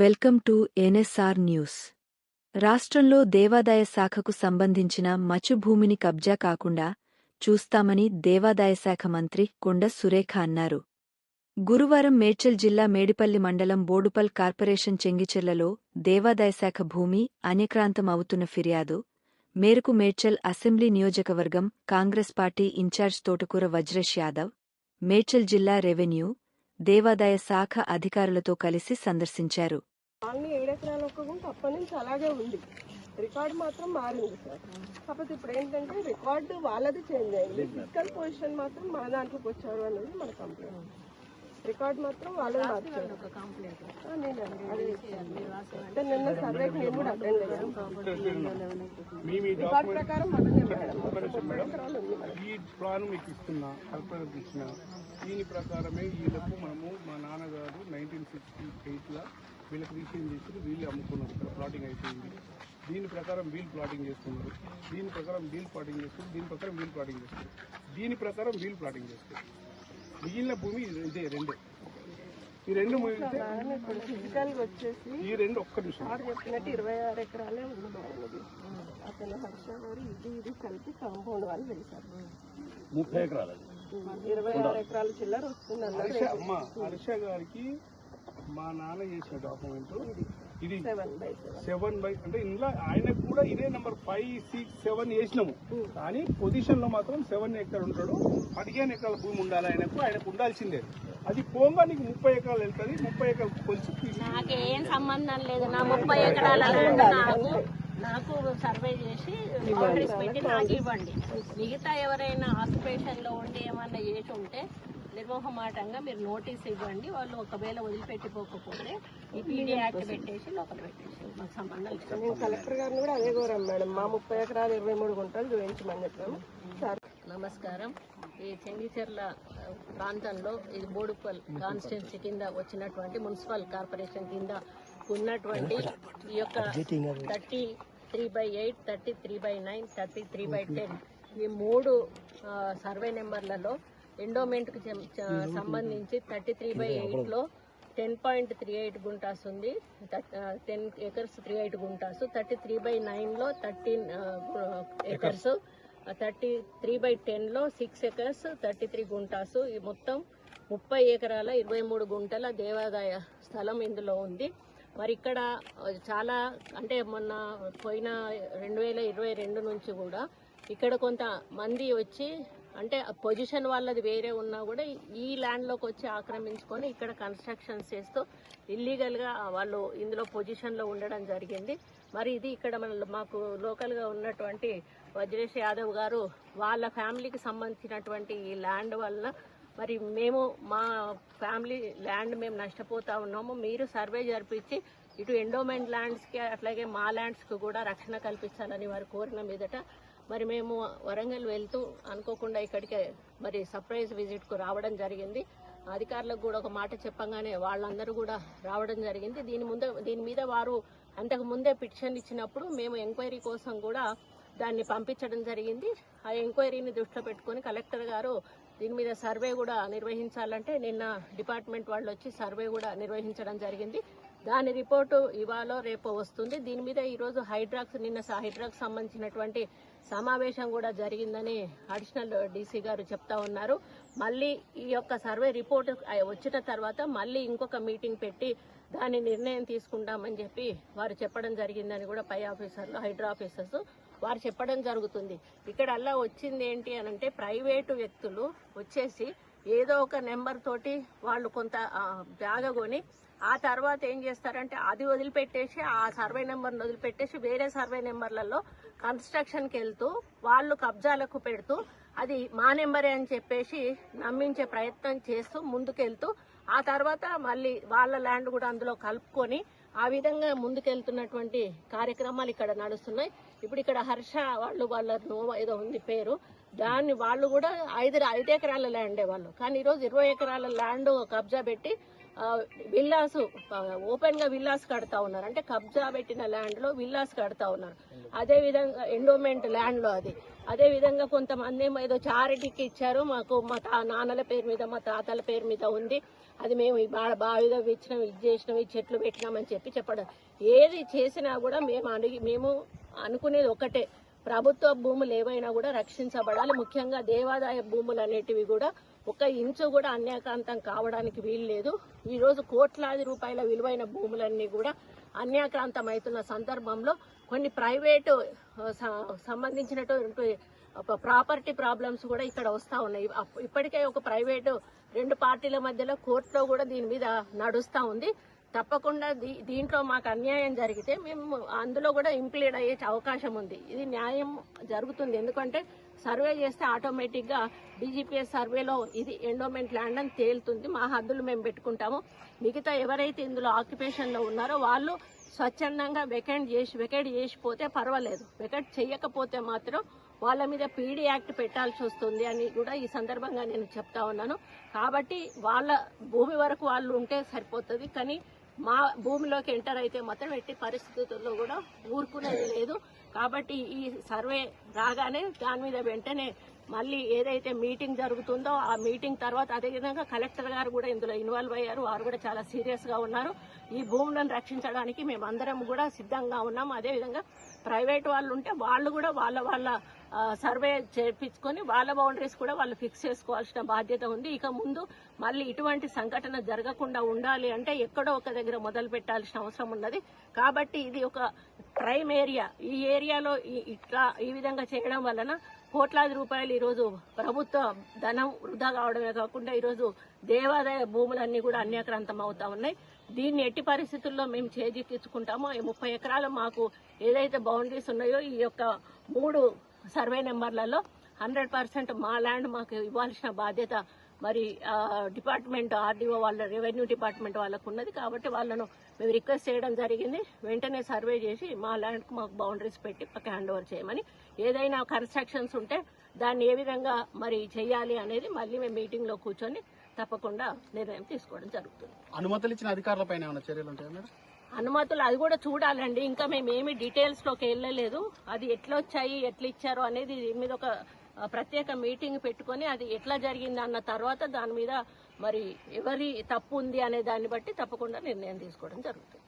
Welcome to NSR news. రాష్ట్రంలో దేవాదాయ శాఖకు సంబంధించిన మచుభూమిని కబ్జా కాకుండా చూస్తామని దేవాదాయ శాఖ మంత్రి కొండ సురేఖ అన్నారు. గురువారం మేడ్చల్ జిల్లా మేడిపల్లి మండలం బోడుపల్ కార్పొరేషన్ చెంగిచెర్లలో దేవాదాయ శాఖ భూమి అన్యక్రాంతం అవుతున్న ఫిర్యాదు మేరకు మేడ్చల్ అసెంబ్లీ నియోజకవర్గం కాంగ్రెస్ పార్టీ ఇన్ఛార్జ్ తోటకూర వజ్రేష్ యాదవ్ మేడ్చల్ జిల్లా రెవెన్యూ దేవాదాయ శాఖ అధికారులతో కలిసి సందర్శించారు. అలాగే ఉంది. రికార్డు మాత్రం మారింది సార్. కాకపోతే ఇప్పుడు ఏంటంటే రికార్డు వాళ్ళది చేంజ్ అయింది. ఫిజికల్ పొజిషన్ మాత్రం మన దాంట్లోకి వచ్చారు అనేది మన కంప్లైంట్. రికార్డు మాత్రం అదే అంటే నిన్న సర్వేకి నేను కూడా అటెండ్ అయ్యాను. మేము ఈ రికార్డు ప్రకారం ఈ ప్లాన్ మీకు ఇస్తున్నా కల్పనకు ఇచ్చిన దీని ప్రకారమే వీళ్ళకు మనము మా నాన్నగారు నైన్టీన్ సిక్స్టీ ఎయిట్లో వీళ్ళకి రీసేల్ చేసి వీళ్ళు అమ్ముకున్నారు. ఇక్కడ ప్లాటింగ్ అయిపోయింది. దీని ప్రకారం వీల్ ప్లాటింగ్ చేస్తున్నారు. దీని ప్రకారం వీల్ ప్లాటింగ్ చేస్తున్నారు. దీని ప్రకారం వీల్ ప్లాటింగ్ చేస్తారు దీని ప్రకారం వీల్ ప్లాటింగ్ చేస్తారు మిగిలిన భూమి ఇదే రెండే ఈ రెండు. వచ్చేసి ఈ రెండు ఒక్క నిమిషం. చెప్పినట్టు ఇరవై ఆరు ఎకరాలే ఉంది ఇది అతను హర్ష గారు ఇది ఇది కలిపి కాంపౌండ్ వాళ్ళు వేశారు. ముప్పై ఎకరాలు. ఇరవై ఆరు ఎకరాల చిల్లర వస్తుంది అన్నారు. హర్ష అమ్మ హర్ష గారికి మా నాన్న చేసిన డాక్యుమెంట్. ఇది సెవెన్ బై అంటే ఇందులో ఆయనకు కూడా ఇదే నెంబర్ ఫైవ్ సిక్స్ సెవెన్ వేసినాము. కానీ పొజిషన్లో మాత్రం సెవెన్ ఎకరాలు ఉంటాడు. పదిహేను ఎకరాల భూమి ఉండాలి ఆయనకు. ఆయనకు ఉండాల్సిందే. అది పోగా నీకు ముప్పై ఎకరాలు వెళ్తుంది. ముప్పై ఎకరాలు కొంచెం నాకేం సంబంధం లేదు. నా ముప్పై ఎకరాల నాకు నాకు సర్వే చేసి బౌండరీస్ పెట్టి నాకు ఇవ్వండి. మిగతా ఎవరైనా ఆక్యుపేషన్లో ఉండి ఏమన్నా చేసి ఉంటే నిర్మోహమాటంగా మీరు నోటీస్ ఇవ్వండి. వాళ్ళు ఒకవేళ వదిలిపెట్టిపోకపోతే ఈ పీడీ యాక్ట్ పెట్టేసి లోపల పెట్టేసి మాకు సంబంధం లేదు. మేము కలెక్టర్ గారిని కూడా అదే కోరాం మేడం. మా ముప్పై ఎకరాలు ఇరవై మూడు గుంటలు చూపించమని చెప్పాము. సార్. నమస్కారం. ఈ చెంగిచెర్ల ప్రాంతంలో ఇది బోడుపల్ కాన్స్టిట్యున్సీ కింద వచ్చినటువంటి మున్సిపల్ కార్పొరేషన్ కింద ఉన్నటువంటి ఈ యొక్క thirty three by eight thirty three by nine thirty three by ten ఈ మూడు సర్వే నెంబర్లలో ఎండోమెంట్కి సంబంధించి థర్టీ త్రీ బై ఎయిట్లో ten point three eight guntas ఉంది. Ten acres three eight guntas. Thirty three by నైన్లో thirteen acres thirty three by టెన్లో six acres thirty three guntas. ఈ మొత్తం ముప్పై ఎకరాల ఇరవై మూడు గుంటల దేవాదాయ స్థలం ఇందులో ఉంది. మరి ఇక్కడ చాలా అంటే మొన్న పోయిన రెండు వేల ఇరవై రెండు నుంచి కూడా ఇక్కడ కొంత మంది వచ్చి అంటే పొజిషన్ వాళ్ళది వేరే ఉన్నా కూడా ఈ ల్యాండ్లోకి వచ్చి ఆక్రమించుకొని ఇక్కడ కన్స్ట్రక్షన్స్ చేస్తూ ఇల్లీగల్గా వాళ్ళు ఇందులో పొజిషన్లో ఉండడం జరిగింది. మరి ఇది ఇక్కడ మన మాకు లోకల్గా ఉన్నటువంటి వజ్రేష్ యాదవ్ గారు వాళ్ళ ఫ్యామిలీకి సంబంధించినటువంటి ఈ ల్యాండ్ వల్ల మరి మేము మా ఫ్యామిలీ ల్యాండ్ మేము నష్టపోతా ఉన్నాము. మీరు సర్వే జరిపించి ఇటు ఎండోమెంట్ ల్యాండ్స్కి అట్లాగే మా ల్యాండ్స్కి కూడా రక్షణ కల్పించాలని వారు కోరిన మీదట మరి మేము వరంగల్ వెళ్తూ అనుకోకుండా ఇక్కడికి మరి సర్ప్రైజ్ విజిట్కు రావడం జరిగింది. అధికారులకు కూడా ఒక మాట చెప్పంగానే వాళ్ళందరూ కూడా రావడం జరిగింది. దీని ముందు దీని మీద వారు అంతకు ముందే పిటిషన్ ఇచ్చినప్పుడు మేము ఎంక్వైరీ కోసం కూడా దాన్ని పంపించడం జరిగింది. ఆ ఎంక్వైరీని దృష్టిలో పెట్టుకొని కలెక్టర్ గారు దీని మీద సర్వే కూడా నిర్వహించాలంటే నిన్న డిపార్ట్మెంట్ వాళ్ళు వచ్చి సర్వే కూడా నిర్వహించడం జరిగింది. దాని రిపోర్టు ఇవాళ రేపు వస్తుంది. దీని మీద ఈరోజు హైడ్రాక్స్ నిన్న హైడ్రాక్స్ సంబంధించినటువంటి సమావేశం కూడా జరిగిందని అడిషనల్ డీసీ గారు చెప్తా ఉన్నారు. మళ్ళీ ఈ యొక్క సర్వే రిపోర్ట్ వచ్చిన తర్వాత మళ్ళీ ఇంకొక మీటింగ్ పెట్టి దాని నిర్ణయం తీసుకుంటామని చెప్పి వారు చెప్పడం జరిగిందని కూడా పై ఆఫీసర్లు హైడ్రా ఆఫీసర్స్ వారు చెప్పడం జరుగుతుంది. ఇక్కడ అలా వచ్చింది ఏంటి అని అంటే ప్రైవేటు వ్యక్తులు వచ్చేసి ఏదో ఒక నెంబర్ తోటి వాళ్ళు కొంత జాగ కొని ఆ తర్వాత ఏం చేస్తారంటే అది వదిలిపెట్టేసి ఆ సర్వే నెంబర్ని వదిలిపెట్టేసి వేరే సర్వే నెంబర్లలో కన్స్ట్రక్షన్కి వెళ్తూ వాళ్ళు కబ్జాలకు పెడుతూ అది మా నెంబరే అని చెప్పేసి నమ్మించే ప్రయత్నం చేస్తూ ముందుకెళ్తూ ఆ తర్వాత మళ్ళీ వాళ్ళ ల్యాండ్ కూడా అందులో కలుపుకొని ఆ విధంగా ముందుకెళ్తున్నటువంటి కార్యక్రమాలు ఇక్కడ నడుస్తున్నాయి. ఇప్పుడు ఇక్కడ హర్ష వాళ్ళు వాళ్ళ నోవా ఏదో ఉంది పేరు. దాన్ని వాళ్ళు కూడా ఐదు ఐదు ఎకరాల ల్యాండే వాళ్ళు. కానీ ఈరోజు ఇరవై ఎకరాల ల్యాండ్ కబ్జా పెట్టి విల్లాసు ఓపెన్గా ఓపెన్గా విల్లాస్ కడతా ఉన్నారు. అంటే కబ్జా పెట్టిన ల్యాండ్లో విల్లాస్ కడతా ఉన్నారు. అదే విధంగా ఎండోమెంట్ ల్యాండ్లో అది. అదే విధంగా కొంతమంది ఏమో ఏదో చారిటీకి ఇచ్చారు. మాకు మా తా నాన్నల పేరు మీద మా తాతల పేరు మీద ఉంది. అది మేము ఈ బా- ఇచ్చినాం ఇది చేసినాం ఈ చెట్లు పెట్టినామని చెప్పి చెప్పడం. ఏది చేసినా కూడా మేము అడిగి మేము అనుకునేది ఒకటే ప్రభుత్వ భూములు ఏవైనా కూడా రక్షించబడాలి. ముఖ్యంగా దేవాదాయ భూములు అనేటివి కూడా ఒక ఇంచు కూడా అన్యాక్రాంతం కావడానికి వీలు లేదు. ఈరోజు కోట్లాది రూపాయల విలువైన భూములన్నీ కూడా అన్యాక్రాంతం అవుతున్న సందర్భంలో కొన్ని ప్రైవేటు సంబంధించినటువంటి ప్రాపర్టీ ప్రాబ్లమ్స్ కూడా ఇక్కడ వస్తూ ఉన్నాయి. ఇప్పటికే ఒక ప్రైవేటు రెండు పార్టీల మధ్యలో కోర్టులో కూడా దీని మీద నడుస్తూ ఉంది. తప్పకుండా దీ- దీంట్లో మాకు అన్యాయం జరిగితే మేము అందులో కూడా ఇంప్లీడ్ అయ్యే అవకాశం ఉంది. ఇది న్యాయం జరుగుతుంది. ఎందుకంటే సర్వే చేస్తే ఆటోమేటిక్గా డీజీపీఎస్ సర్వేలో ఇది ఎండోమెంట్ ల్యాండ్ అని తేలుతుంది. మా హద్దులు మేము పెట్టుకుంటాము. మిగతా ఎవరైతే ఇందులో ఆక్యుపేషన్లో ఉన్నారో వాళ్ళు స్వచ్ఛందంగా వెకెండ్ చేసి వెకెట్ చేసిపోతే పర్వాలేదు. వెకెట్ చేయకపోతే మాత్రం వాళ్ళ మీద పీడీ యాక్ట్ పెట్టాల్సి వస్తుంది అని కూడా ఈ సందర్భంగా నేను చెప్తా ఉన్నాను. కాబట్టి వాళ్ళ భూమి వరకు వాళ్ళు ఉంటే సరిపోతుంది. కానీ మా భూమిలోకి ఎంటర్ అయితే మాత్రం ఎట్టి పరిస్థితుల్లో కూడా ఊరుకునేది లేదు. కాబట్టి ఈ సర్వే రాగానే దాని మీద వెంటనే మళ్ళీ ఏదైతే మీటింగ్ జరుగుతుందో ఆ మీటింగ్ తర్వాత అదేవిధంగా కలెక్టర్ గారు కూడా ఇందులో ఇన్వాల్వ్ అయ్యారు. వారు కూడా చాలా సీరియస్గా ఉన్నారు. ఈ భూములను రక్షించడానికి మేమందరం కూడా సిద్ధంగా ఉన్నాం. అదేవిధంగా ప్రైవేట్ వాళ్ళు ఉంటే వాళ్ళు కూడా వాళ్ళ వాళ్ళ సర్వే చేపించుకొని వాళ్ళ బౌండరీస్ కూడా వాళ్ళు ఫిక్స్ చేసుకోవాల్సిన బాధ్యత ఉంది. ఇక ముందు మళ్ళీ ఇటువంటి సంఘటన జరగకుండా ఉండాలి అంటే ఎక్కడో ఒక దగ్గర మొదలు పెట్టాల్సిన అవసరం ఉన్నది. కాబట్టి ఇది ఒక ప్రైమ్ ఏరియా. ఈ ఏరియాలో ఇట్లా ఈ విధంగా చేయడం వలన కోట్లాది రూపాయలు ఈరోజు ప్రభుత్వ ధనం వృధా కావడమే కాకుండా ఈరోజు దేవాదాయ భూములన్నీ కూడా అన్యాక్రాంతం అవుతా ఉన్నాయి. దీన్ని ఎట్టి పరిస్థితుల్లో మేము చేజిక్కించుకుంటామో ఈ ముప్పై ఎకరాలు మాకు ఏదైతే బౌండరీస్ ఉన్నాయో ఈ యొక్క మూడు సర్వే నెంబర్లలో హండ్రెడ్ పర్సెంట్ మా ల్యాండ్ మాకు ఇవ్వాల్సిన బాధ్యత మరి డిపార్ట్మెంట్ ఆర్డీఓ వాళ్ళ రెవెన్యూ డిపార్ట్మెంట్ వాళ్ళకు ఉన్నది కాబట్టి వాళ్ళను మేము రిక్వెస్ట్ చేయడం జరిగింది. వెంటనే సర్వే చేసి మా ల్యాండ్కు మాకు బౌండరీస్ పెట్టి మాకు హ్యాండ్ ఓవర్ చేయమని. ఏదైనా కన్స్ట్రక్షన్స్ ఉంటే దాన్ని ఏ విధంగా మరి చేయాలి అనేది మళ్ళీ మేము మీటింగ్లో కూర్చొని తప్పకుండా నిర్ణయం తీసుకోవడం జరుగుతుంది. అనుమతులు ఇచ్చిన అధికారులపైన ఏమైనా చర్యలు ఉంటాయా మేడం? అనుమతులు అది కూడా చూడాలండి. ఇంకా మేము ఏమి డీటెయిల్స్లోకి వెళ్ళలేదు. అది ఎట్లా వచ్చాయి ఎట్లా ఇచ్చారు అనేది దీని మీద ఒక ప్రత్యేక మీటింగ్ పెట్టుకొని అది ఎట్లా జరిగింది అన్న తర్వాత దాని మీద మరి ఎవరి తప్పు ఉంది అనే దాన్ని బట్టి తప్పకుండా నిర్ణయం తీసుకోవడం జరుగుతుంది.